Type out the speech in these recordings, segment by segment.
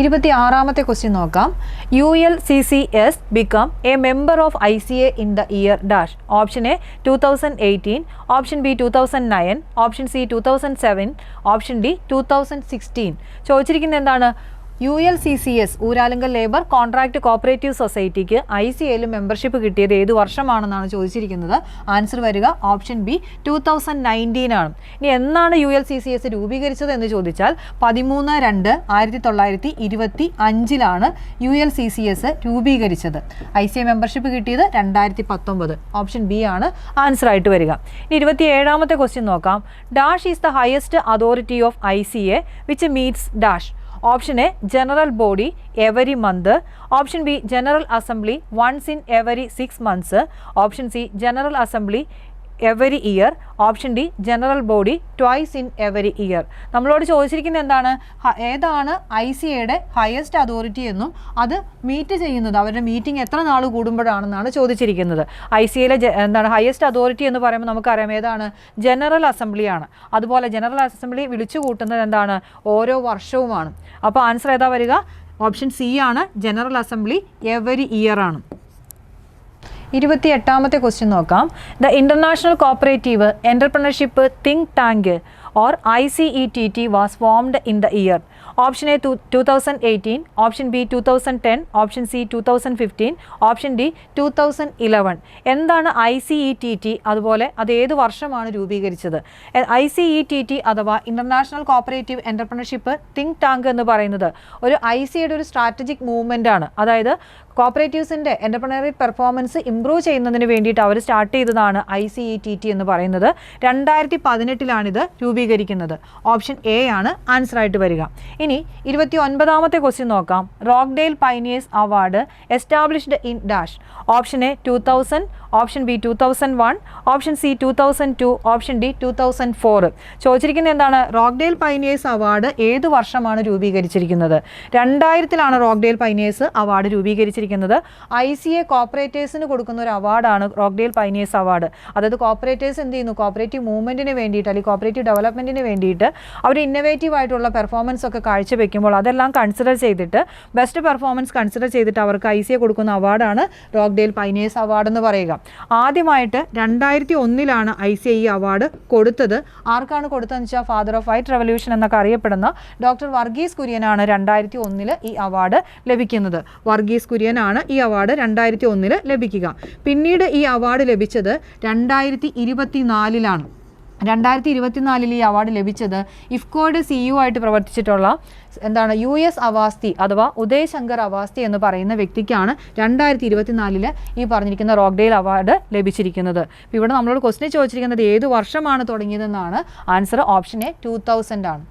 ഇരുപത്തി ആറാമത്തെ ക്വസ്റ്റ്യൻ നോക്കാം. U L C C S become a member of I C A in the year dash option A two thousand eighteen option B two thousand nine option C two thousand seven option D two thousand sixteen ചോദിച്ചിരിക്കുന്നത് എന്താണ്? U L C C S Uralungal labour contract cooperative സൊസൈറ്റിക്ക് I C എയിൽ membership കിട്ടിയത് ഏത് വർഷമാണെന്നാണ് ചോദിച്ചിരിക്കുന്നത്. Answer വരിക option B two thousand nineteen ആണ് ഇനി എന്നാണ് U L C C S രൂപീകരിച്ചത് എന്ന് ചോദിച്ചാൽ പതിമൂന്ന് രണ്ട് ആയിരത്തി തൊള്ളായിരത്തി ഇരുപത്തി അഞ്ചിലാണ് U L C C S രൂപീകരിച്ചത്. ഐ സി എ മെമ്പർഷിപ്പ് കിട്ടിയത് രണ്ടായിരത്തി പത്തൊമ്പത് ഓപ്ഷൻ ബി ആണ് ആൻസർ ആയിട്ട് വരിക. ഇനി ഇരുപത്തി ഏഴാമത്തെ ക്വസ്റ്റ്യൻ നോക്കാം. Dash is the highest authority of I C A which meets dash option A general body every month option B general assembly once in every six months option C general assembly every year option D general body twice in every year നമ്മളോട് ചോദിച്ചിരിക്കുന്നത് എന്താണ്? ഏതാണ് I C എയുടെ highest authority എന്നും അത് meet ചെയ്യുന്നത് അവരുടെ meeting എത്ര നാൾ കൂടുമ്പോഴാണെന്നാണ് ചോദിച്ചിരിക്കുന്നത്. ഐ സി എയിലെ എന്താണ് ഹയസ്റ്റ് അതോറിറ്റി എന്ന് പറയുമ്പോൾ നമുക്കറിയാം ഏതാണ്? ജനറൽ അസംബ്ലിയാണ് അതുപോലെ ജനറൽ അസംബ്ലി വിളിച്ചു കൂട്ടുന്നത് എന്താണ്? ഓരോ വർഷവുമാണ്. അപ്പോൾ ആൻസർ ഏതാ വരിക? ഓപ്ഷൻ സി ആണ് ജനറൽ അസംബ്ലി എവരി ഇയർ ആണ്. ഇരുപത്തി എട്ടാമത്തെ ക്വസ്റ്റ്യൻ നോക്കാം the international cooperative entrepreneurship think tank or I C E T T was formed in the year option A two thousand eighteen option B two thousand ten option C two thousand fifteen option D two thousand eleven എന്താണ് I C E T T അതുപോലെ അത് ഏത് വർഷമാണ് രൂപീകരിച്ചത്? I C E T T അഥവാ international cooperative entrepreneurship think tank എന്ന് പറയുന്നത് ഒരു ഐ സിയുടെ ഒരു സ്ട്രാറ്റജിക് മൂവ്മെന്റ് ആണ്. അതായത് കോപ്പറേറ്റീവ്സിന്റെ എന്റർപ്രണറി പെർഫോമൻസ് ഇംപ്രൂവ് ചെയ്യുന്നതിന് വേണ്ടിയിട്ട് അവർ സ്റ്റാർട്ട് ചെയ്തതാണ് I C E T T എന്ന് പറയുന്നത്. രണ്ടായിരത്തി പതിനെട്ടിലാണിത് രൂപീകരിക്കുന്നത്. ഓപ്ഷൻ എ ആണ് ആൻസർ ആയിട്ട് വരിക. ഇനി ഇരുപത്തി ഒൻപതാമത്തെ ക്വസ്റ്റ്യൻ നോക്കാം. Rochdale pioneers award established in dash. Option A two thousand option B two thousand one option C two thousand two option D two thousand four ചോദിച്ചിരിക്കുന്നത് എന്താണ്? റോക്ക്ഡെയിൽ പൈനിയേഴ്സ് അവാർഡ് ഏത് വർഷമാണ് രൂപീകരിച്ചിരിക്കുന്നത്? രണ്ടായിരത്തിലാണ് റോക്ക്ഡെയിൽ പൈനിയേഴ്സ് അവാർഡ് രൂപീകരിച്ചിരിക്കുന്നത്. I C A കോപ്പറേറ്റേഴ്സിന് കൊടുക്കുന്ന ഒരു അവാർഡാണ് റോക്ഡേൽ പൈനിയേഴ്സ് അവാർഡ്. അതായത് കോപ്പറേറ്റേഴ്സ് എന്ത് ചെയ്യുന്നു? കോപ്പറേറ്റീവ് മൂവ്മെന്റിന് വേണ്ടിയിട്ട് അല്ലെങ്കിൽ കോപ്പറേറ്റീവ് ഡെവലപ്മെന്റിന് വേണ്ടിയിട്ട് അവർ ഇന്നവേറ്റീവ് ആയിട്ടുള്ള പെർഫോമൻസ് ഒക്കെ കാഴ്ചവെക്കുമ്പോൾ അതെല്ലാം കൺസിഡർ ചെയ്തിട്ട് ബെസ്റ്റ് പെർഫോമൻസ് കൺസിഡർ ചെയ്തിട്ട് അവർക്ക് ഐ സി എ കൊടുക്കുന്ന അവാർഡാണ് റോക്ഡേൽ പൈനിയേഴ്സ് അവാർഡ് എന്ന് പറയുക. ആദ്യമായിട്ട് രണ്ടായിരത്തി ഒന്നിലാണ് ഐ സി ഐ അവാർഡ് കൊടുത്തത്. ആർക്കാണ് കൊടുത്തതെന്ന് വെച്ചാൽ ഫാദർ ഓഫ് വൈറ്റ് റെവല്യൂഷൻ എന്നൊക്കെ അറിയപ്പെടുന്ന ഡോക്ടർ വർഗീസ് കുര്യനാണ് രണ്ടായിരത്തി ഒന്നിൽ ഈ അവാർഡ് ലഭിക്കുന്നത്. വർഗീസ് കുര്യനാണ് ഈ അവാർഡ് രണ്ടായിരത്തി ഒന്നിൽ ലഭിക്കുക. പിന്നീട് ഈ അവാർഡ് ലഭിച്ചത് രണ്ടായിരത്തി ഇരുപത്തി നാലിലാണ് രണ്ടായിരത്തി ഇരുപത്തിനാലിൽ ഈ അവാർഡ് ലഭിച്ചത് ഇഫ്കോയുടെ യു ആയിട്ട് പ്രവർത്തിച്ചിട്ടുള്ള എന്താണ് യു എസ് അവാസ്തി അഥവാ ഉദയ് ശങ്കർ അവാസ്തി എന്ന് പറയുന്ന വ്യക്തിക്കാണ് രണ്ടായിരത്തി ഇരുപത്തിനാലിൽ ഈ പറഞ്ഞിരിക്കുന്ന റോക്ക്ഡെയിൽ അവാർഡ് ലഭിച്ചിരിക്കുന്നത്. ഇവിടെ നമ്മളോട് ക്വസ്റ്റിനെ ചോദിച്ചിരിക്കുന്നത് ഏത് വർഷമാണ് തുടങ്ങിയതെന്നാണ്? Answer option A two thousand ആണ്.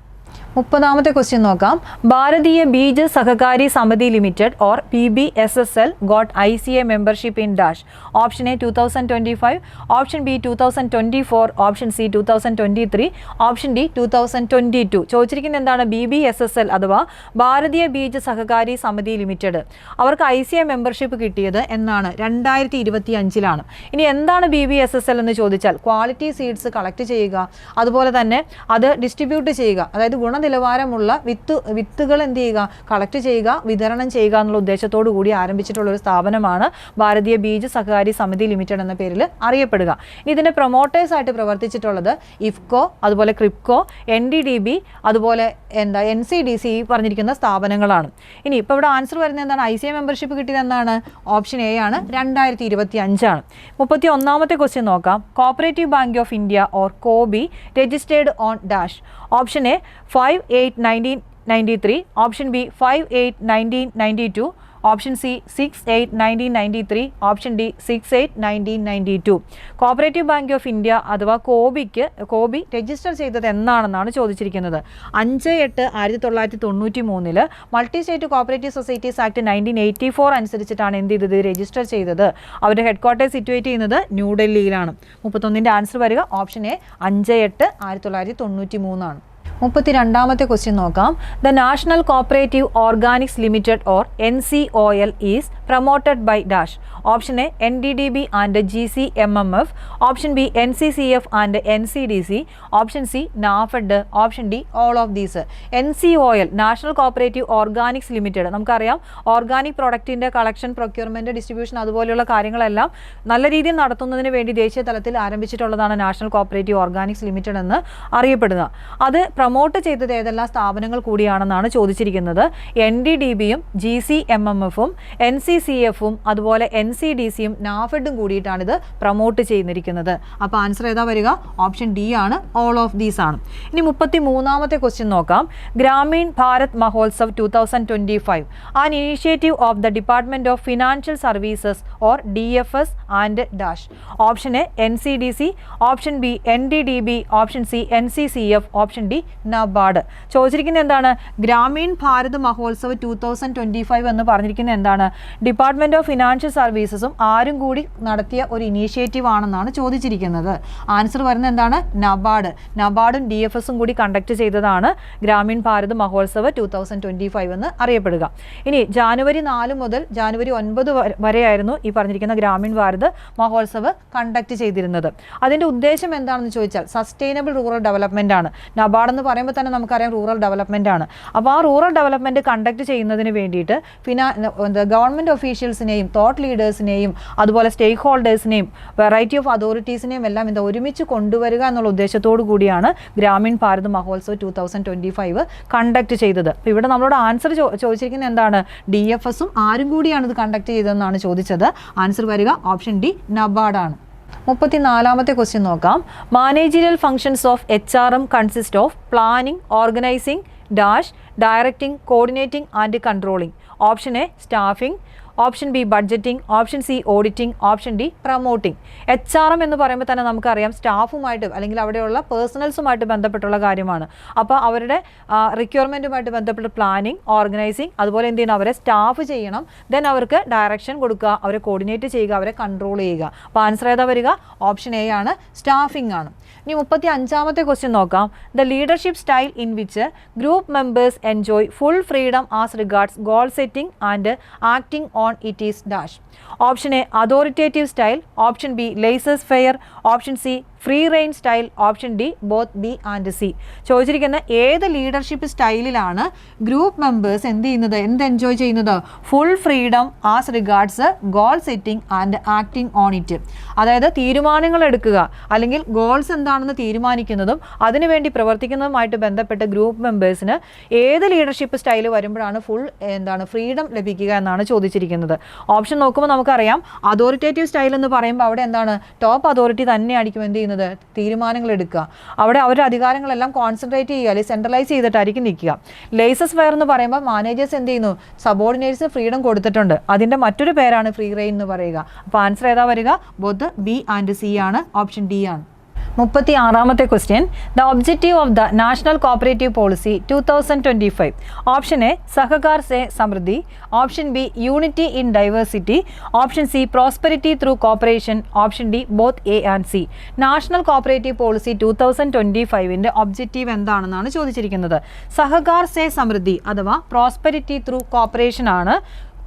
മുപ്പതാമത്തെ ക്വസ്റ്റ്യൻ നോക്കാം. Bharatiya Beej Sahakari Samiti limited or P B S S L got I C A membership in dash option A two thousand twenty five option B two thousand twenty four option C two thousand twenty three option D two thousand twenty two ചോദിച്ചിരിക്കുന്നത് എന്താണ്? B B S S L അഥവാ Bharatiya Beej Sahakari Samiti limited. അവർക്ക് I C A membership കിട്ടിയത് എന്നാണ്. രണ്ടായിരത്തി ഇരുപത്തി അഞ്ചിലാണ് ഇനി എന്താണ് B B S S L എന്ന് ചോദിച്ചാൽ ക്വാളിറ്റി സീഡ്സ് കളക്ട് ചെയ്യുക. അതുപോലെ തന്നെ അത് ഡിസ്ട്രിബ്യൂട്ട് ചെയ്യുക. അതായത് ഗുണനിലവാരമുള്ള വിത്ത് വിത്തുകൾ എന്ത് ചെയ്യുക? കളക്ട് ചെയ്യുക വിതരണം ചെയ്യുക എന്നുള്ള ഉദ്ദേശത്തോടു കൂടി ആരംഭിച്ചിട്ടുള്ള ഒരു സ്ഥാപനമാണ് ഭാരതീയ ബീജ സഹകാരി സമിതി ലിമിറ്റഡ് എന്ന പേരിൽ അറിയപ്പെടുക. ഇതിന്റെ പ്രൊമോട്ടേഴ്സ് ആയിട്ട് പ്രവർത്തിച്ചിട്ടുള്ളത് ഇഫ്കോ അതുപോലെ KRIBHCO N D D B അതുപോലെ എന്താ എൻ സി ഡി സി പറഞ്ഞിരിക്കുന്ന സ്ഥാപനങ്ങളാണ്. ഇനി ഇപ്പോൾ ഇവിടെ ആൻസർ വരുന്നത് എന്താണ്? ഐ സി ഐ മെമ്പർഷിപ്പ് കിട്ടിയത് എന്താണ്? ഓപ്ഷൻ എ ആണ് രണ്ടായിരത്തി ഇരുപത്തി അഞ്ചാണ് മുപ്പത്തി ഒന്നാമത്തെ ക്വസ്റ്റ്യൻ നോക്കാം cooperative bank of India or COBI registered on dash option A 5 8 1993 option B 5 8 1992 option C six eight nineteen ninety three option D six eight nineteen ninety two cooperative bank of India അഥവാ കോബിക്ക് കോബി register ചെയ്തത് എന്നാണെന്നാണ് ചോദിച്ചിരിക്കുന്നത്. അഞ്ച് എട്ട് ആയിരത്തി തൊള്ളായിരത്തി തൊണ്ണൂറ്റി മൂന്നിൽ multi state cooperative societies act nineteen eighty four അനുസരിച്ചിട്ടാണ് എന്ത് ചെയ്തത്? രജിസ്റ്റർ ചെയ്തത്. അവരുടെ ഹെഡ് ക്വാർട്ടേഴ്സ് സിറ്റുവേറ്റ് ചെയ്യുന്നത് ന്യൂഡൽഹിയിലാണ് മുപ്പത്തൊന്നിന്റെ ആൻസർ വരിക. ഓപ്ഷൻ എ അഞ്ച് എട്ട് ആയിരത്തി തൊള്ളായിരത്തി തൊണ്ണൂറ്റി മൂന്നാണ് മുപ്പത്തി രണ്ടാമത്തെ ക്വസ്റ്റ്യൻ നോക്കാം the national cooperative organics limited or N C O L is promoted by dash option A N D D B and G C M M F option B N C C F and N C D C option C NAFED option D all of these N C O L national cooperative organics limited നമുക്കറിയാം organic പ്രൊഡക്റ്റിന്റെ collection procurement distribution അതുപോലെയുള്ള കാര്യങ്ങളെല്ലാം നല്ല രീതിയിൽ നടത്തുന്നതിന് വേണ്ടി ദേശീയ തലത്തിൽ ആരംഭിച്ചിട്ടുള്ളതാണ് നാഷണൽ കോപ്പറേറ്റീവ് ഓർഗാനിക്സ് ലിമിറ്റഡ് എന്ന് അറിയപ്പെടുന്നത്. അത് പ്രൊമോട്ട് ചെയ്തത് ഏതെല്ലാം സ്ഥാപനങ്ങൾ കൂടിയാണെന്നാണ് ചോദിച്ചിരിക്കുന്നത്. എൻ ഡി ഡി ബിയും ജി സി എം എം എഫും എൻ സി സി എഫും അതുപോലെ എൻ സി ഡി സിയും നാഫെഡും ഇത് പ്രൊമോട്ട് ചെയ്യുന്നിരിക്കുന്നത് അപ്പോൾ ആൻസർ ഏതാ വരിക? ഓപ്ഷൻ ഡി ആണ്. ഓൾ ഓഫ് ദീസ് ആണ്. ഇനി മുപ്പത്തി മൂന്നാമത്തെ ക്വസ്റ്റ്യൻ നോക്കാം. Grameen Bharat Mahotsav two thousand twenty five an initiative of the department of financial services or D F S and dash option A N C D C option B N D D B option C N C C F option D NABARD ചോദിച്ചിരിക്കുന്നത് എന്താണ്? Grameen Bharat Mahotsav two thousand twenty five എന്ന് പറഞ്ഞിരിക്കുന്നത് എന്താണ്? Department of financial സർവീസസും ആരും കൂടി നടത്തിയ ഒരു initiative ആണെന്നാണ് ചോദിച്ചിരിക്കുന്നത്. ആൻസർ വരുന്നത് എന്താണ്? നബാർഡ്. നബാർഡും ഡി എഫ് എസും കൂടി കണ്ടക്ട് ചെയ്തതാണ് Grameen Bharat Mahotsav two thousand twenty five എന്ന് അറിയപ്പെടുക. ഇനി ജാനുവരി നാല് മുതൽ ജാനുവരി ഒൻപത് വരെയായിരുന്നു ഈ പറഞ്ഞിരിക്കുന്ന ഗ്രാമീൺ ഭാരത് മഹോത്സവ് കണ്ടക്ട് ചെയ്തിരുന്നത്. അതിന്റെ ഉദ്ദേശം എന്താണെന്ന് ചോദിച്ചാൽ സസ്റ്റൈനബിൾ റൂറൽ ഡെവലപ്മെന്റ് ആണ്. നബാർഡ് എന്ന് പറയുമ്പോൾ തന്നെ നമുക്കറിയാം റൂറൽ ഡെവലപ്മെന്റ് ആണ്. അപ്പോൾ ആ റൂറൽ ഡെവലപ്മെന്റ് കണ്ടക്ട് ചെയ്യുന്നതിന് വേണ്ടിയിട്ട് ഫിനാ ഗവൺമെന്റ് ഒഫീഷ്യൽസിനെയും തോട്ട് ലീഡേഴ്സിനെയും അതുപോലെ സ്റ്റേക്ക് ഹോൾഡേഴ്സിനെയും വെറൈറ്റി ഓഫ് അതോറിറ്റീസിനെയും എല്ലാം ഇത് ഒരുമിച്ച് കൊണ്ടുവരിക എന്നുള്ള ഉദ്ദേശത്തോടു കൂടിയാണ് Grameen Bharat Mahotsav two thousand twenty five conduct ചെയ്തത്. അപ്പോൾ ഇവിടെ നമ്മളോട് ആൻസർ ചോദിച്ചിരിക്കുന്നത് എന്താണ്? ഡി എഫ് എസും ആരും കൂടിയാണ് ഇത് കണ്ടക്ട് ചെയ്തതെന്നാണ് ചോദിച്ചത്. ആൻസർ വരിക ഓപ്ഷൻ ഡി നബാർഡാണ് മുപ്പത്തി നാലാമത്തെ ക്വസ്റ്റ്യൻ നോക്കാം. Managerial functions of H R M consist of planning organising dash directing coordinating and controlling option A staffing option B budgeting option C auditing option D promoting. H R M എന്ന് പറയുമ്പോൾ തന്നെ നമുക്കറിയാം സ്റ്റാഫുമായിട്ട് അല്ലെങ്കിൽ അവിടെയുള്ള പേഴ്സണൽസുമായിട്ട് ബന്ധപ്പെട്ടുള്ള കാര്യമാണ്. അപ്പോൾ അവരുടെ റിക്വയർമെന്റുമായിട്ട് ബന്ധപ്പെട്ട് പ്ലാനിങ് ഓർഗനൈസിങ് അതുപോലെ എന്ത് ചെയ്യണം? അവരെ സ്റ്റാഫ് ചെയ്യണം. ദെൻ അവർക്ക് ഡയറക്ഷൻ കൊടുക്കുക അവരെ കോർഡിനേറ്റ് ചെയ്യുക അവരെ കൺട്രോൾ ചെയ്യുക. അപ്പോൾ ആൻസർ ഏതാ വരിക? ഓപ്ഷൻ എ ആണ് സ്റ്റാഫിംഗ് ആണ്. ഇനി മുപ്പത്തി അഞ്ചാമത്തെ ക്വസ്റ്റ്യൻ നോക്കാം. The leadership style in which group members enjoy full freedom as regards goal setting and acting on it is dash option A authoritative style option B laissez faire option C free rein style option D both B and C. ചോദിച്ചിരിക്കുന്ന ഏത് leadership സ്റ്റൈലിലാണ് group members എന്ത് ചെയ്യുന്നത് എന്ത് enjoy ചെയ്യുന്നത്? Full freedom as regards goal setting and acting on it അതായത് തീരുമാനങ്ങൾ എടുക്കുക അല്ലെങ്കിൽ ഗോൾസ് എന്താണെന്ന് തീരുമാനിക്കുന്നതും അതിനുവേണ്ടി പ്രവർത്തിക്കുന്നതുമായിട്ട് ബന്ധപ്പെട്ട ഗ്രൂപ്പ് മെമ്പേഴ്സിന് ഏത് ലീഡർഷിപ്പ് സ്റ്റൈൽ വരുമ്പോഴാണ് ഫുൾ എന്താണ് ഫ്രീഡം ലഭിക്കുക എന്നാണ് ചോദിച്ചിരിക്കുന്നത്. ഓപ്ഷൻ നോക്കുമ്പോൾ നമുക്കറിയാം അതോറിറ്റേറ്റീവ് സ്റ്റൈൽ എന്ന് പറയുമ്പോൾ അവിടെ എന്താണ് ടോപ്പ് അതോറിറ്റി തന്നെയായിരിക്കും എന്ത് ചെയ്യുന്നത് തീരുമാനങ്ങൾ എടുക്കുക. അവിടെ അവരുടെ അധികാരങ്ങളെല്ലാം കോൺസെൻട്രേറ്റ് ചെയ്യുക അല്ലെങ്കിൽ സെൻട്രലൈസ് ചെയ്തിട്ടായിരിക്കും നിൽക്കുക. ലേസസ് ഫെയർ എന്ന് പറയുമ്പോൾ മാനേജേഴ്സ് എന്ത് ചെയ്യുന്നു? സബോർഡിനേറ്റ്സ് ഫ്രീഡം കൊടുത്തിട്ടുണ്ട്. അതിന്റെ മറ്റൊരു പേരാണ് ഫ്രീ റെയിൻ എന്ന് പറയുക. അപ്പോൾ ആൻസർ ഏതാ വരിക? ബോത്ത് ബി ആൻഡ് സി ആണ്. ഓപ്ഷൻ ഡി ആണ്. മുപ്പത്തി ആറാമത്തെ question the objective of the national cooperative policy two thousand twenty five option A Sahakar se Samriddhi option B unity in diversity option C prosperity through cooperation option D both A and C national cooperative policy two thousand twenty ഫൈവിന്റെ objective എന്താണെന്നാണ് ചോദിച്ചിരിക്കുന്നത്. സഹകാർ സെ സമൃദ്ധി അഥവാ prosperity through cooperation ആണ്.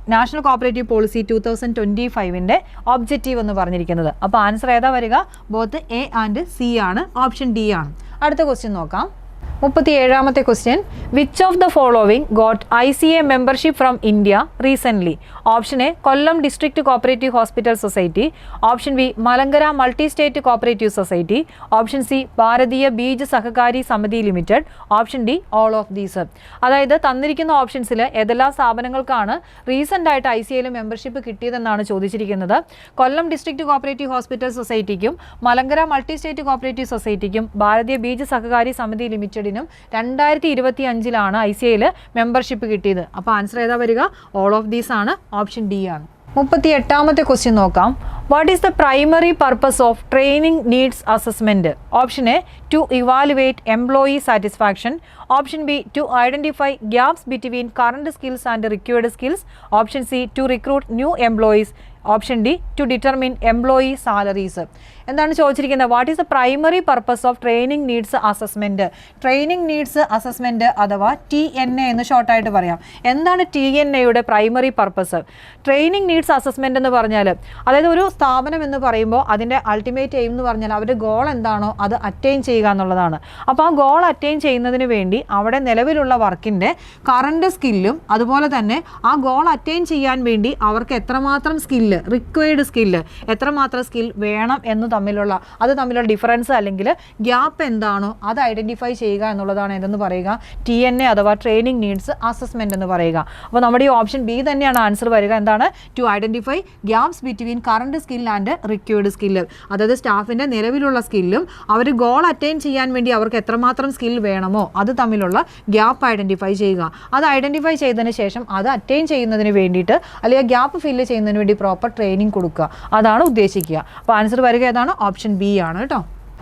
National cooperative policy two thousand twenty ഫൈവിന്റെ objective എന്ന് പറഞ്ഞിരിക്കുന്നത്. അപ്പോൾ answer ഏതാ വരിക? ബോത്ത് എ ആൻഡ് സി ആണ്. ഓപ്ഷൻ ഡി ആണ്. അടുത്ത ക്വസ്റ്റ്യൻ നോക്കാം. മുപ്പത്തി ഏഴാമത്തെ question which of the following got I C A membership from India recently option A Kollam district cooperative hospital society option B Malankara multi state cooperative society option C Bharatiya Beej Sahakari Samiti limited option D all of these അതായത് തന്നിരിക്കുന്ന ഓപ്ഷൻസിൽ ഏതെല്ലാം സ്ഥാപനങ്ങൾക്കാണ് recent ആയിട്ട് I C എയിൽ membership കിട്ടിയതെന്നാണ് ചോദിച്ചിരിക്കുന്നത്. Kollam district cooperative hospital സൊസൈറ്റിക്കും മലങ്കര മൾട്ടി സ്റ്റേറ്റ് കോപ്പറേറ്റീവ് സൊസൈറ്റിക്കും ഭാരതീയ ബീജ് സഹകാരി സമിതി ഹാലിനും രണ്ടായിരത്തി ഇരുപത്തി അഞ്ചിലാണ് ഐ സി ഐയിൽ മെമ്പർഷിപ്പ് കിട്ടിയത്. അപ്പോൾ ആൻസർ ഏതാ വരിക? ഓൾ ഓഫ് ദീസ് ആണ്. ഓപ്ഷൻ ഡി ആണ്. മുപ്പത്തി എട്ടാമത്തെ ക്വസ്റ്റ്യൻ നോക്കാം. What is the primary purpose of training needs assessment option A to evaluate employee satisfaction option B to identify gaps between current skills and required skills option C to recruit new employees option D to determine employee salaries. എന്താണ് ചോദിച്ചിരിക്കുന്നത്? What is the primary purpose of training needs assessment training needs assessment അഥവാ T N A എന്ന് ഷോർട്ടായിട്ട് പറയാം. എന്താണ് T N എയുടെ primary purpose training needs assessment എന്ന് പറഞ്ഞാൽ അതായത് ഒരു സ്ഥാപനം എന്ന് പറയുമ്പോൾ അതിന്റെ അൾട്ടിമേറ്റ് എയിം എന്ന് പറഞ്ഞാൽ അവരുടെ ഗോൾ എന്താണോ അത് അറ്റൈൻ ചെയ്യുക എന്നുള്ളതാണ്. അപ്പോൾ ആ ഗോൾ അറ്റൈൻ ചെയ്യുന്നതിന് വേണ്ടി അവിടെ നിലവിലുള്ള വർക്കിന്റെ കറണ്ട് സ്കില്ലും അതുപോലെ തന്നെ ആ ഗോൾ അറ്റൈൻ ചെയ്യാൻ വേണ്ടി അവർക്ക് എത്രമാത്രം സ്കില്ല് റിക്വയർഡ് സ്കില്ല് എത്രമാത്രം സ്കിൽ വേണം എന്ന് തമ്മിലുള്ള അത് തമ്മിലുള്ള ഡിഫറൻസ് അല്ലെങ്കിൽ ഗ്യാപ്പ് എന്താണോ അത് ഐഡന്റിഫൈ ചെയ്യുക എന്നുള്ളതാണ് എന്തെന്ന് പറയുക? ടി എൻ എ അഥവാ ട്രെയിനിങ് നീഡ്സ് അസസ്മെന്റ് എന്ന് പറയുക. അപ്പോൾ നമ്മുടെ ഈ ഓപ്ഷൻ ബി തന്നെയാണ് ആൻസർ വരിക. എന്താണ്? To identify gaps between current skill and required skill അതായത് സ്റ്റാഫിന്റെ നിലവിലുള്ള സ്കില്ലും അവർ ഗോൾ അറ്റൈൻ ചെയ്യാൻ വേണ്ടി അവർക്ക് എത്രമാത്രം സ്കിൽ വേണമോ അത് തമ്മിലുള്ള ഗ്യാപ്പ് ഐഡന്റിഫൈ ചെയ്യുക. അത് ഐഡന്റിഫൈ ചെയ്തതിന് ശേഷം അത് അറ്റൈൻ ചെയ്യുന്നതിന് വേണ്ടിയിട്ട് അല്ലെങ്കിൽ ഗ്യാപ്പ് ഫില്ല് ചെയ്യുന്നതിന് വേണ്ടി പ്രോപ്പർ ട്രെയിനിങ് കൊടുക്കുക. അതാണ് ഉദ്ദേശിക്കുക. അപ്പോൾ ആൻസർ വരിക ഏതാണ്? ഓപ്ഷൻ ബി ആണ് കേട്ടോ.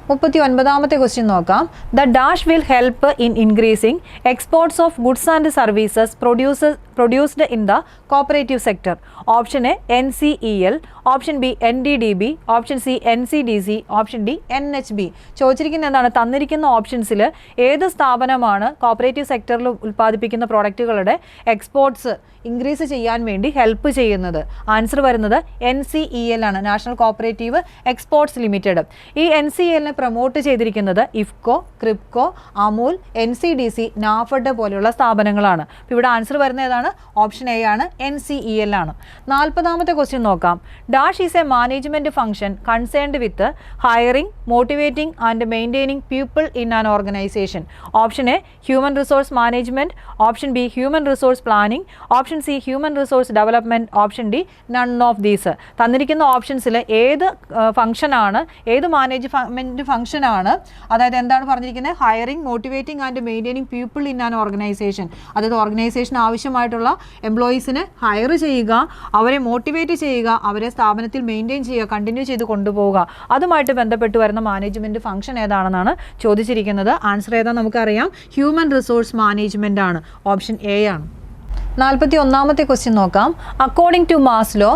മുപ്പത്തി ഒൻപതാമത്തെ ക്വസ്റ്റ്യൻ നോക്കാം. The dash will help in increasing exports of goods and services produces produced in the cooperative sector option A N C E L option B N D D B option C N C D C option D N H B ചോദിച്ചിരിക്കുന്ന എന്താണ്? തന്നിരിക്കുന്ന ഓപ്ഷൻസിൽ ഏത് സ്ഥാപനമാണ് cooperative സെക്ടറിൽ ഉൽപ്പാദിപ്പിക്കുന്ന പ്രോഡക്റ്റുകളുടെ exports increase ചെയ്യാൻ വേണ്ടി ഹെൽപ്പ് ചെയ്യുന്നത്? ആൻസർ വരുന്നത് എൻ സി ഇ എൽ ആണ്. നാഷണൽ കോപ്പറേറ്റീവ് എക്സ്പോർട്സ് ലിമിറ്റഡ് ഈ എൻ സി എല്ലിനെ പ്രൊമോട്ട് ചെയ്തിരിക്കുന്നത് IFFCO KRIBHCO Amul N C D C NAFED പോലെയുള്ള സ്ഥാപനങ്ങളാണ്. ഇവിടെ ആൻസർ വരുന്ന ഏതാണ്? ഓപ്ഷൻ എ ആണ് എൻ സി ഇ എൽ ആണ്. നാൽപ്പതാമത്തെ ക്വസ്റ്റ്യൻ നോക്കാം. Dash is a management function concerned with hiring motivating and maintaining people in an organization option A human resource management option B human resource planning option C human resource development option D none of these തന്നിരിക്കുന്ന ഓപ്ഷൻസിൽ ഏത് ഫംഗ്ഷനാണ് ഏത് management ഫംഗ്ഷനാണ് അതായത് എന്താണ് പറഞ്ഞിരിക്കുന്നത് hiring motivating and maintaining people in an organization അതായത് ഓർഗനൈസേഷൻ ആവശ്യമായിട്ടുള്ള എംപ്ലോയീസിനെ ഹയർ ചെയ്യുക അവരെ മോട്ടിവേറ്റ് ചെയ്യുക അവരെ സ്ഥാപനത്തിൽ മെയിന്റെയിൻ ചെയ്യുക കണ്ടിന്യൂ ചെയ്ത് കൊണ്ടുപോവുക. അതുമായിട്ട് ബന്ധപ്പെട്ട് വരുന്ന മാനേജ്മെന്റ് ഫംഗ്ഷൻ ഏതാണെന്നാണ് ചോദിച്ചിരിക്കുന്നത്. ആൻസർ ഏതാ നമുക്കറിയാം. ഹ്യൂമൻ റിസോഴ്സ് മാനേജ്മെന്റ് ആണ്. ഓപ്ഷൻ എ ആണ്. നാൽപ്പത്തി ഒന്നാമത്തെ ക്വസ്റ്റ്യൻ നോക്കാം. According to Maslow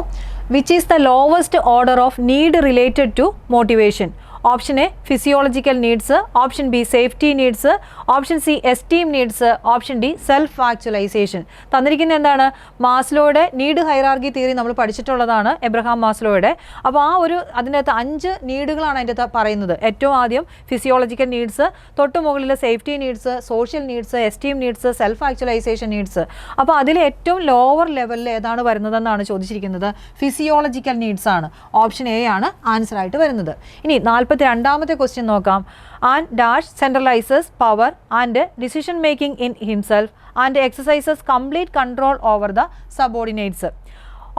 which is the lowest order of need related to motivation option A physiological needs option B safety needs option C esteem needs option D self actualization തന്നിരിക്കുന്ന എന്താണ്? മാസ്ലോയുടെ need hierarchy theory നമ്മൾ പഠിച്ചിട്ടുള്ളതാണ് Abraham മാസ്ലോയുടെ. അപ്പോൾ ആ ഒരു അതിനകത്ത് അഞ്ച് നീഡുകളാണ് അതിന്റെ പറയുന്നത്. ഏറ്റവും ആദ്യം ഫിസിയോളജിക്കൽ നീഡ്സ് തൊട്ട് മുകളിൽ safety needs social needs esteem needs self actualization needs അപ്പോൾ അതിൽ ഏറ്റവും ലോവർ ലെവലിൽ ഏതാണ് വരുന്നതെന്നാണ് ചോദിച്ചിരിക്കുന്നത്? ഫിസിയോളജിക്കൽ നീഡ്സ് ആണ്. ഓപ്ഷൻ എ ആണ് ആൻസർ ആയിട്ട് വരുന്നത്. ഇനി നാൽപ്പത്തി രണ്ടാമത്തെ ക്വസ്റ്റ്യൻ നോക്കാം. And dash centralizes power and decision making in himself and exercises complete control over the subordinates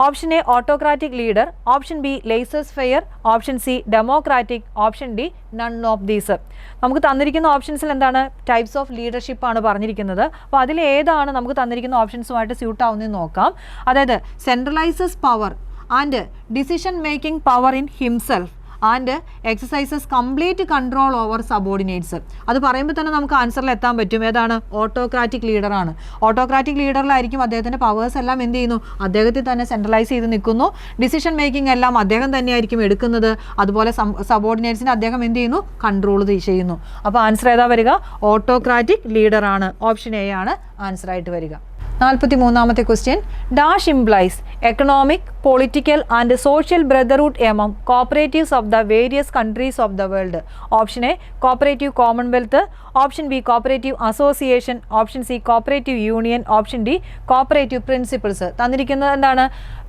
option A autocratic leader option B laissez faire option C democratic option D none of these നമുക്ക് തന്നിരിക്കുന്ന ഓപ്ഷൻസിൽ എന്താണ്? Types of leadership ആണ് പറഞ്ഞിരിക്കുന്നത്. അപ്പോൾ അതിൽ ഏതാണ് നമുക്ക് തന്നിരിക്കുന്ന ഓപ്ഷൻസുമായിട്ട് സ്യൂട്ട് ആവുന്നതെന്ന് നോക്കാം. അതായത് centralizes power and decision making power in himself and exercises complete control over subordinates അത് പറയുമ്പോൾ തന്നെ നമുക്ക് ആൻസറിൽ എത്താൻ പറ്റും. ഏതാണ്? ഓട്ടോക്രാറ്റിക് ലീഡറാണ് ഓട്ടോക്രാറ്റിക് ലീഡറിലായിരിക്കും അദ്ദേഹത്തിന്റെ പവേഴ്സ് എല്ലാം എന്ത് ചെയ്യുന്നു? അദ്ദേഹത്തിൽ തന്നെ സെൻട്രലൈസ് ചെയ്ത് നിൽക്കുന്നു. ഡിസിഷൻ മേക്കിംഗ് എല്ലാം അദ്ദേഹം തന്നെയായിരിക്കും എടുക്കുന്നത്. അതുപോലെ സബോർഡിനേറ്റ്സിനെ അദ്ദേഹം എന്ത് ചെയ്യുന്നു? കൺട്രോൾ ചെയ്യുന്നു. അപ്പോൾ ആൻസർ ഏതാ വരിക? ഓട്ടോക്രാറ്റിക് ലീഡറാണ് ഓപ്ഷൻ എ ആണ്. ആൻസർ ആയിട്ട് വരിക. നാൽപ്പത്തി മൂന്നാമത്തെ question dash implies economic political and social brotherhood among cooperatives of the various countries of the world option A cooperative commonwealth option B cooperative association option C cooperative union option D cooperative principles തന്നിരിക്കുന്നത് എന്താണ്?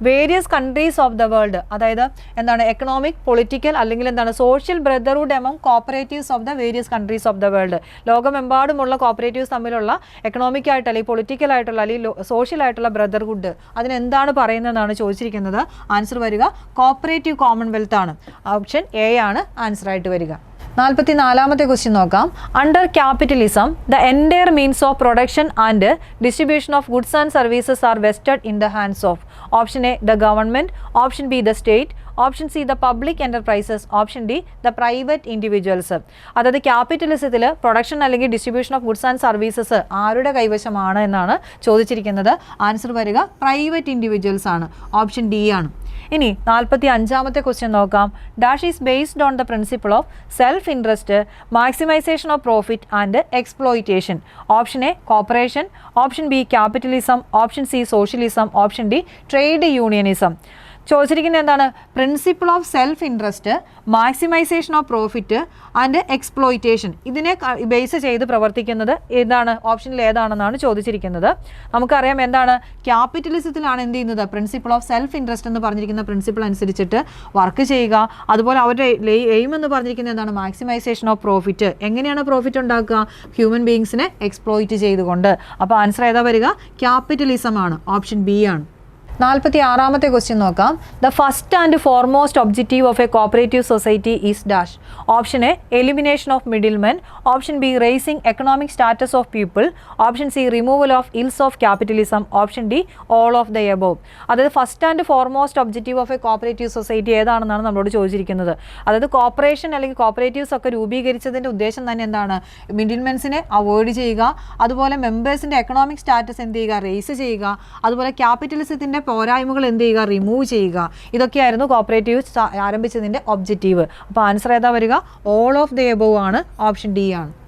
Various countries of the world അതായത് എന്താണ്? Economic political അല്ലെങ്കിൽ എന്താണ്? Social brotherhood among cooperatives of the various countries of the world ലോകമെമ്പാടുമുള്ള cooperatives തമ്മിലുള്ള economic ആയിട്ടുള്ള അല്ലെങ്കിൽ പൊളിറ്റിക്കൽ ആയിട്ടുള്ള അല്ലെങ്കിൽ സോഷ്യൽ ആയിട്ടുള്ള ബ്രദർഹുഡ് അതിനെന്താണ് പറയുന്നതെന്നാണ് ചോദിച്ചിരിക്കുന്നത്. ആൻസർ വരിക കോപ്പറേറ്റീവ് കോമൺവെൽത്ത് ആണ്. ഓപ്ഷൻ എ ആണ് ആൻസർ ആയിട്ട് വരിക. നാൽപ്പത്തി നാലാമത്തെ ക്വസ്റ്റ്യൻ നോക്കാം. Under capitalism the entire means of production and distribution of goods and services are vested in the hands of. Option A the government option B the state. Option C the public enterprises option D the private individuals അതായത് ക്യാപിറ്റലിസത്തിൽ production അല്ലെങ്കിൽ distribution of goods and services ആരുടെ കൈവശമാണ് എന്നാണ് ചോദിച്ചിരിക്കുന്നത്. Answer വരിക private individuals ആണ്. Option D ആണ്. ഇനി നാൽപ്പത്തി അഞ്ചാമത്തെ ക്വസ്റ്റ്യൻ നോക്കാം. Dash is based on the principle of self interest maximization of profit and exploitation option A cooperation option B capitalism option C socialism option D trade unionism ചോദിച്ചിരിക്കുന്നത് എന്താണ്? Principle of self interest maximization of profit and exploitation ഇതിനെ base ചെയ്ത് പ്രവർത്തിക്കുന്നത് ഏതാണ്? ഓപ്ഷനിൽ ഏതാണെന്നാണ് ചോദിച്ചിരിക്കുന്നത്. നമുക്കറിയാം എന്താണ്? ക്യാപിറ്റലിസത്തിലാണ് എന്ത് ചെയ്യുന്നത്? പ്രിൻസിപ്പിൾ ഓഫ് സെൽഫ് ഇൻട്രസ്റ്റ് എന്ന് പറഞ്ഞിരിക്കുന്ന പ്രിൻസിപ്പിൾ അനുസരിച്ചിട്ട് വർക്ക് ചെയ്യുക. അതുപോലെ അവരുടെ എയിം എന്ന് പറഞ്ഞിരിക്കുന്നത് എന്താണ്? മാക്സിമൈസേഷൻ ഓഫ് പ്രോഫിറ്റ് എങ്ങനെയാണ് പ്രോഫിറ്റ് ഉണ്ടാക്കുക? ഹ്യൂമൻ ബീങ്സിനെ എക്സ്പ്ലോയിറ്റ് ചെയ്തുകൊണ്ട്. അപ്പോൾ ആൻസർ ഏതാ വരിക? ക്യാപിറ്റലിസം ആണ്. ഓപ്ഷൻ ബി ആണ്. നാൽപ്പത്തി ആറാമത്തെ ക്വസ്റ്റ്യൻ നോക്കാം. The first and foremost objective of a cooperative society is dash option A elimination of middle men option B raising economic status of people option C removal of ills of capitalism option D all of the above അതായത് first and foremost objective of a cooperative society ഏതാണെന്നാണ് നമ്മളോട് ചോദിച്ചിരിക്കുന്നത്. അതായത് corporation അല്ലെങ്കിൽ cooperatives ഒക്കെ രൂപീകരിച്ചതിന്റെ ഉദ്ദേശം തന്നെ എന്താണ്? മിഡിൽമെൻസിനെ avoid ചെയ്യുക. അതുപോലെ മെമ്പേഴ്സിന്റെ എക്കണോമിക് സ്റ്റാറ്റസ് എന്ത് ചെയ്യുക? റേസ് ചെയ്യുക. അതുപോലെ ക്യാപിറ്റലിസത്തിന്റെ പോരായ്മകൾ എന്ത് ചെയ്യുക? റിമൂവ് ചെയ്യുക. ഇതൊക്കെയായിരുന്നു കോപ്പറേറ്റീവ് ആരംഭിച്ചതിന്റെ ഒബ്ജക്റ്റീവ് അപ്പോൾ ആൻസർ ഏതാ വരിക? ഓൾ ഓഫ് ദ എബോവ് ആണ് ഓപ്ഷൻ ഡി ആണ്.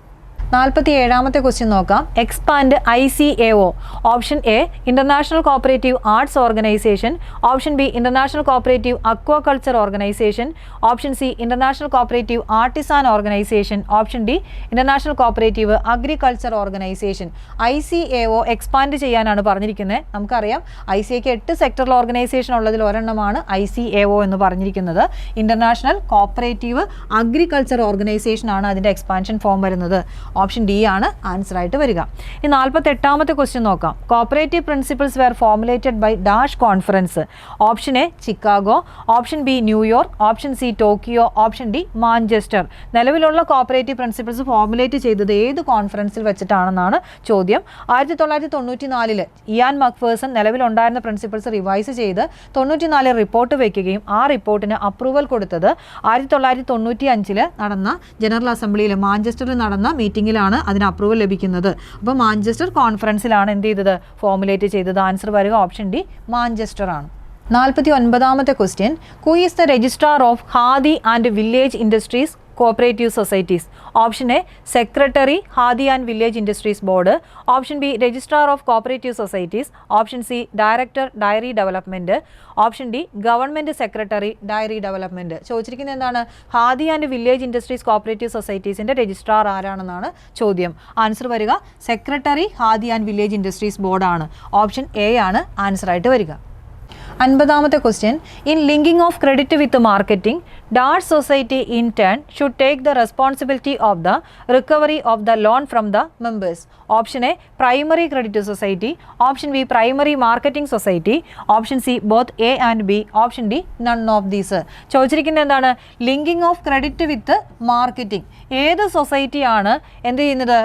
നാൽപ്പത്തി ഏഴാമത്തെ ക്വസ്റ്റ്യൻ നോക്കാം. Expand I C A O option A international cooperative arts organization option B international cooperative aquaculture organization option C international cooperative artisan organization option D international cooperative agriculture organization I C A O expand ചെയ്യാനാണ് പറഞ്ഞിരിക്കുന്നത്. നമുക്കറിയാം I C എക്ക് എട്ട് sectoral organisation ഉള്ളതിൽ ഒരെണ്ണമാണ് I C A O എന്ന് പറഞ്ഞിരിക്കുന്നത്. International cooperative agriculture organisation ആണ് അതിന്റെ എക്സ്പാൻഷൻ ഫോം വരുന്നത്. ഓപ്ഷൻ ഡി ആണ് ആൻസർ ആയിട്ട് വരിക. ഈ നാൽപ്പത്തി എട്ടാമത്തെ ക്വസ്റ്റ്യൻ നോക്കാം cooperative principles were formulated by dash conference option A Chicago option B New York option C Tokyo option D Manchester നിലവിലുള്ള കോപ്പറേറ്റീവ് പ്രിൻസിപ്പിൾസ് ഫോർമുലേറ്റ് ചെയ്തത് ഏത് കോൺഫറൻസിൽ വെച്ചിട്ടാണെന്നാണ് ചോദ്യം. ആയിരത്തി തൊള്ളായിരത്തി തൊണ്ണൂറ്റി നാലിൽ ഇയാൻ മക്ഫേഴ്സൺ നിലവിലുണ്ടായിരുന്ന പ്രിൻസിപ്പിൾസ് റിവൈസ് ചെയ്ത് തൊണ്ണൂറ്റിനാലിൽ റിപ്പോർട്ട് വയ്ക്കുകയും ആ റിപ്പോർട്ടിന് അപ്രൂവൽ കൊടുത്തത് ആയിരത്തി തൊള്ളായിരത്തി തൊണ്ണൂറ്റി അഞ്ചിൽ നടന്ന ജനറൽ അസംബ്ലിയിൽ മാഞ്ചസ്റ്ററിൽ നടന്ന മീറ്റിംഗിലാണ് അതിന് അപ്രൂവൽ ലഭിക്കുന്നത്. അപ്പോൾ മാഞ്ചസ്റ്റർ കോൺഫറൻസിലാണ് എന്ത് ചെയ്തത്? ഫോമുലേറ്റ് ചെയ്തത്. ആൻസർ വരിക ഓപ്ഷൻ ഡി മാഞ്ചസ്റ്റർ ആണ്. നാൽപ്പത്തി ഒൻപതാമത്തെ question who is the registrar of Khadi and village industries cooperative societies option A secretary Khadi and village industries board option B registrar of cooperative societies option C director dairy development option D government secretary dairy development ചോദിച്ചിരിക്കുന്നത് എന്താണ്? Khadi and village industries cooperative സൊസൈറ്റീസിന്റെ registrar ആരാണെന്നാണ് ചോദ്യം. Answer വരിക secretary Khadi and village industries ബോർഡാണ് option A ആണ് answer ആയിട്ട് വരിക. അൻപതാമത്തെ question in linking of credit with marketing Dart society in turn should take the responsibility of the recovery of the loan from the members option A primary credit society option B primary marketing society option C both A and B option D none of these ചോദിച്ചിരിക്കുന്നത് എന്താണ്? Linking of credit with marketing ഏത് സൊസൈറ്റിയാണ് എന്ത് ചെയ്യുന്നത്?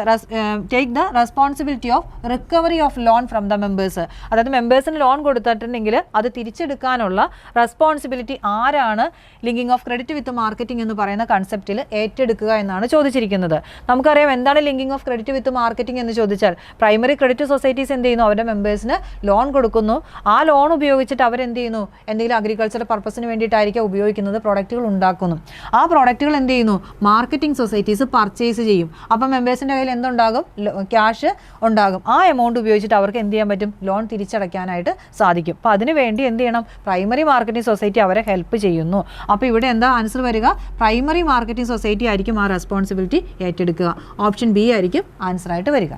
Take the responsibility of recovery of loan from the members അതായത് മെമ്പേഴ്സിന് loan കൊടുത്തിട്ടുണ്ടെങ്കിൽ അത് തിരിച്ചെടുക്കാനുള്ള റെസ്പോൺസിബിലിറ്റി ആരാണ്? Linking of credit with marketing എന്ന് പറയുന്ന കൺസെപ്റ്റിൽ ഏറ്റെടുക്കുക എന്നാണ് ചോദിച്ചിരിക്കുന്നത്. നമുക്കറിയാം എന്താണ് linking of credit with marketing എന്ന് ചോദിച്ചാൽ പ്രൈമറി ക്രെഡിറ്റ് സൊസൈറ്റീസ് എന്ത് ചെയ്യുന്നു? അവരുടെ മെമ്പേഴ്സിന് ലോൺ കൊടുക്കുന്നു. ആ ലോൺ ഉപയോഗിച്ചിട്ട് അവരെന്ത് ചെയ്യുന്നു? എന്തെങ്കിലും അഗ്രികൾച്ചർ പർപ്പസിന് വേണ്ടിയിട്ടായിരിക്കും ഉപയോഗിക്കുന്നത് പ്രോഡക്റ്റുകൾ ഉണ്ടാക്കുന്നു. ആ പ്രോഡക്റ്റുകൾ എന്ത് ചെയ്യുന്നു? മാർക്കറ്റിംഗ് സൊസൈറ്റീസ് പർച്ചേസ് ചെയ്യും. അപ്പം മെമ്പേഴ്സിന്റെ കയ്യിൽ എന്തുണ്ടാകും? ക്യാഷ് ഉണ്ടാകും. ആ എമൗണ്ട് ഉപയോഗിച്ചിട്ട് അവർക്ക് എന്ത് ചെയ്യാൻ പറ്റും? ലോൺ തിരിച്ചടയ്ക്കാനായിട്ട് സാധിക്കും. അപ്പോൾ അതിന് വേണ്ടി എന്ത് ചെയ്യണം പ്രൈമറി മാർക്കറ്റിംഗ് സൊസൈറ്റി അവരെ ഹെൽപ്പ് ചെയ്യുന്നു. അപ്പോൾ ഇവിടെ എന്താ ആൻസർ വരിക? പ്രൈമറി മാർക്കറ്റിംഗ് സൊസൈറ്റി ആയിരിക്കും ആ റെസ്പോൺസിബിലിറ്റി ഏറ്റെടുക്കുക. ഓപ്ഷൻ ബി ആയിരിക്കും ആൻസർ ആയിട്ട് വരിക.